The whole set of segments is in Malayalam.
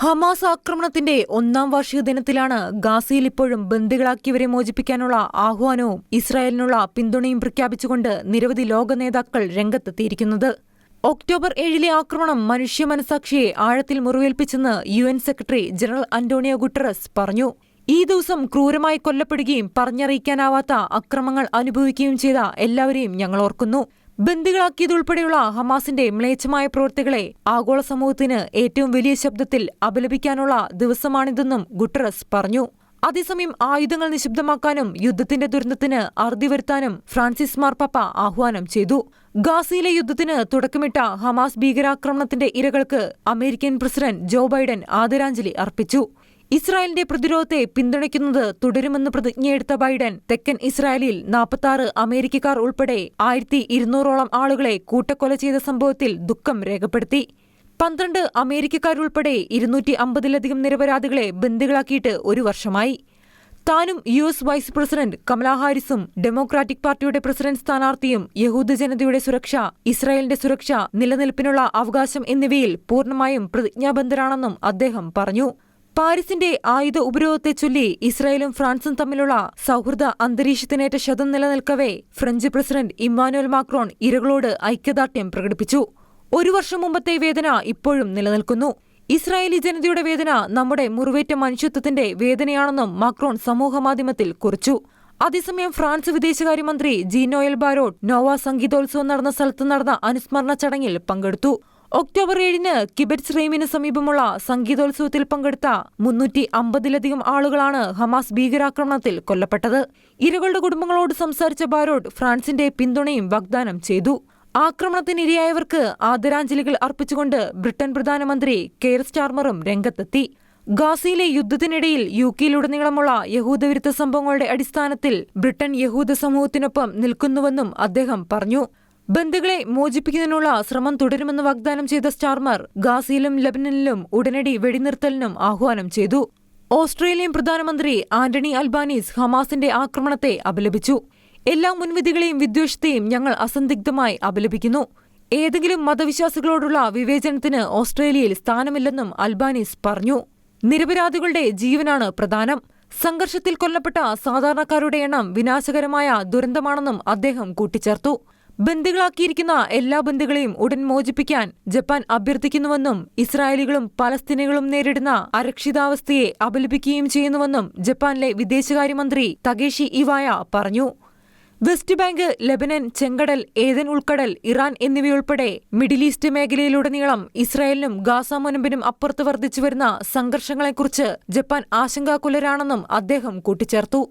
ഹമാസ് ആക്രമണത്തിന്റെ ഒന്നാം വാർഷിക ദിനത്തിലാണ് ഗാസയിൽ ഇപ്പോഴും ബന്ദികളാക്കിയവരെ മോചിപ്പിക്കാനുള്ള ആഹ്വാനവും ഇസ്രായേലിനുള്ള പിന്തുണയും പ്രഖ്യാപിച്ചുകൊണ്ട് നിരവധി ലോക നേതാക്കൾ രംഗത്തെത്തിയിരിക്കുന്നത്. ഒക്ടോബർ ഏഴിലെ ആക്രമണം മനുഷ്യ മനസാക്ഷിയെ ആഴത്തിൽ മുറിവേൽപ്പിച്ചെന്ന് U N secretary general Antonio Guterres പറഞ്ഞു. ഈ ദിവസം ക്രൂരമായി കൊല്ലപ്പെടുകയും പറഞ്ഞറിയിക്കാനാവാത്ത അക്രമങ്ങൾ അനുഭവിക്കുകയും ചെയ്ത എല്ലാവരെയും ഞങ്ങൾ ഓർക്കുന്നു. ബന്ദികളാക്കിയതുൾപ്പെടെയുള്ള ഹമാസിന്റെ മ്ലേച്ഛമായ പ്രവൃത്തികളെ ആഗോള സമൂഹത്തിന് ഏറ്റവും വലിയ ശബ്ദത്തിൽ അപലപിക്കാനുള്ള ദിവസമാണിതെന്നും ഗുട്ടറസ് പറഞ്ഞു. അതേസമയം ആയുധങ്ങൾ നിശബ്ദമാക്കാനും യുദ്ധത്തിന്റെ ദുരന്തത്തിന് അറുതി വരുത്താനും ഫ്രാൻസിസ് മാർപ്പാപ്പ ആഹ്വാനം ചെയ്തു. ഗാസയിലെ യുദ്ധത്തിന് തുടക്കമിട്ട ഹമാസ് ഭീകരാക്രമണത്തിന്റെ ഇരകൾക്ക് അമേരിക്കൻ പ്രസിഡന്റ് ജോ ബൈഡൻ ആദരാഞ്ജലി അർപ്പിച്ചു. ഇസ്രായേലിന്റെ പ്രതിരോധത്തെ പിന്തുണയ്ക്കുന്നത് തുടരുമെന്ന് പ്രതിജ്ഞയെടുത്ത ബൈഡൻ തെക്കൻ ഇസ്രായേലിൽ നാൽപ്പത്തി അമേരിക്കക്കാർ ഉൾപ്പെടെ ആയിരത്തി ഇരുന്നൂറോളം ആളുകളെ കൂട്ടക്കൊല ചെയ്ത സംഭവത്തിൽ ദുഃഖം രേഖപ്പെടുത്തി. പന്ത്രണ്ട് അമേരിക്കക്കാരുൾപ്പെടെ ഇരുന്നൂറ്റി അമ്പതിലധികം നിരപരാധികളെ ബന്ദികളാക്കിയിട്ട് ഒരു വർഷമായി. താനും U S vice president Kamala ഹാരിസും democratic പാർട്ടിയുടെ പ്രസിഡന്റ് സ്ഥാനാർത്ഥിയും യഹൂദ ജനതയുടെ സുരക്ഷ ഇസ്രായേലിന്റെ സുരക്ഷ നിലനിൽപ്പിനുള്ള അവകാശം എന്നിവയിൽ പൂർണമായും പ്രതിജ്ഞാബദ്ധരാണെന്നും അദ്ദേഹം പറഞ്ഞു. പാരീസിന്റെ ആയുധ ഉപരോധത്തെ ചൊല്ലി ഇസ്രായേലും ഫ്രാൻസും തമ്മിലുള്ള സൗഹൃദ അന്തരീക്ഷത്തിനേറ്റ ശതം നിലനിൽക്കവേ ഫ്രഞ്ച് പ്രസിഡന്റ് ഇമ്മാനുവൽ മാക്രോൺ ഇരകളോട് ഐക്യദാർഢ്യം പ്രകടിപ്പിച്ചു. ഒരു വർഷം മുമ്പത്തെ വേദന ഇപ്പോഴും നിലനിൽക്കുന്നു. ഇസ്രായേലി ജനതയുടെ വേദന നമ്മുടെ മുറിവേറ്റ മനുഷ്യത്വത്തിന്റെ വേദനയാണെന്നും മാക്രോൺ സമൂഹമാധ്യമത്തിൽ കുറിച്ചു. അതേസമയം ഫ്രാൻസ് വിദേശകാര്യമന്ത്രി ജീനോയൽ ബാരോട്ട് നോവ സംഗീതോത്സവം നടന്ന സ്ഥലത്ത് നടന്ന അനുസ്മരണ ചടങ്ങിൽ പങ്കെടുത്തു. ഒക്ടോബർ ഏഴിന് കിബറ്റ് റീമിന് സമീപമുള്ള സംഗീതോത്സവത്തിൽ പങ്കെടുത്ത മുന്നൂറ്റി അമ്പതിലധികം ആളുകളാണ് ഹമാസ് ഭീകരാക്രമണത്തിൽ കൊല്ലപ്പെട്ടത്. ഇരകളുടെ കുടുംബങ്ങളോട് സംസാരിച്ച ബാരോട്ട് ഫ്രാൻസിന്റെ പിന്തുണയും വാഗ്ദാനം ചെയ്തു. ആക്രമണത്തിനിരയായവർക്ക് ആദരാഞ്ജലികൾ അർപ്പിച്ചുകൊണ്ട് ബ്രിട്ടൻ പ്രധാനമന്ത്രി കെയർ സ്റ്റാർമറും രംഗത്തെത്തി. ഗാസയിലെ യുദ്ധത്തിനിടയിൽ യു കെയിലുടനീളമുള്ള യഹൂദവിരുദ്ധ സംഭവങ്ങളുടെ അടിസ്ഥാനത്തിൽ ബ്രിട്ടൻ യഹൂദ സമൂഹത്തിനൊപ്പം നിൽക്കുന്നുവെന്നും അദ്ദേഹം പറഞ്ഞു. ബന്ധുക്കളെ മോചിപ്പിക്കുന്നതിനുള്ള ശ്രമം തുടരുമെന്ന് വാഗ്ദാനം ചെയ്ത സ്റ്റാർമാർ ഗാസയിലും ലബനനിലും ഉടനടി വെടിനിർത്തലിനും ആഹ്വാനം ചെയ്തു. ഓസ്ട്രേലിയൻ പ്രധാനമന്ത്രി ആന്റണി അൽബാനീസ് ഹമാസിന്റെ ആക്രമണത്തെ അപലപിച്ചു. എല്ലാ മുൻവിധികളെയും വിദ്വേഷത്തെയും ഞങ്ങൾ അസന്ദിഗ്ധമായി അപലപിക്കുന്നു. ഏതെങ്കിലും മതവിശ്വാസികളോടുള്ള വിവേചനത്തിന് ഓസ്ട്രേലിയയിൽ സ്ഥാനമില്ലെന്നും അൽബാനീസ് പറഞ്ഞു. നിരപരാധികളുടെ ജീവനാണ് പ്രധാനം. സംഘർഷത്തിൽ കൊല്ലപ്പെട്ട സാധാരണക്കാരുടെ എണ്ണം വിനാശകരമായ ദുരന്തമാണെന്നും അദ്ദേഹം കൂട്ടിച്ചേർത്തു. ബന്ദികളാക്കിയിരിക്കുന്ന എല്ലാ ബന്ദികളെയും ഉടൻ മോചിപ്പിക്കാൻ ജപ്പാൻ അഭ്യർത്ഥിക്കുന്നുവെന്നും ഇസ്രായേലികളും പലസ്തീനികളും നേരിടുന്ന അരക്ഷിതാവസ്ഥയെ അപലപിക്കുകയും ചെയ്യുന്നുവെന്നും ജപ്പാനിലെ വിദേശകാര്യമന്ത്രി തകേഷി ഇവായ പറഞ്ഞു. വെസ്റ്റ് ബാങ്ക് ലെബനൻ ചെങ്കടൽ ഏതൻ ഉൾക്കടൽ ഇറാൻ എന്നിവയുൾപ്പെടെ മിഡിൽ ഈസ്റ്റ് മേഖലയിലുടനീളം ഇസ്രായേലിനും ഗാസ മുനമ്പിനും അപ്പുറത്ത് വർദ്ധിച്ചു വരുന്ന സംഘർഷങ്ങളെക്കുറിച്ച് ജപ്പാൻ ആശങ്കാകുലരാണെന്നും അദ്ദേഹം കൂട്ടിച്ചേർത്തു.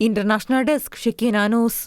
International desk Shekina news.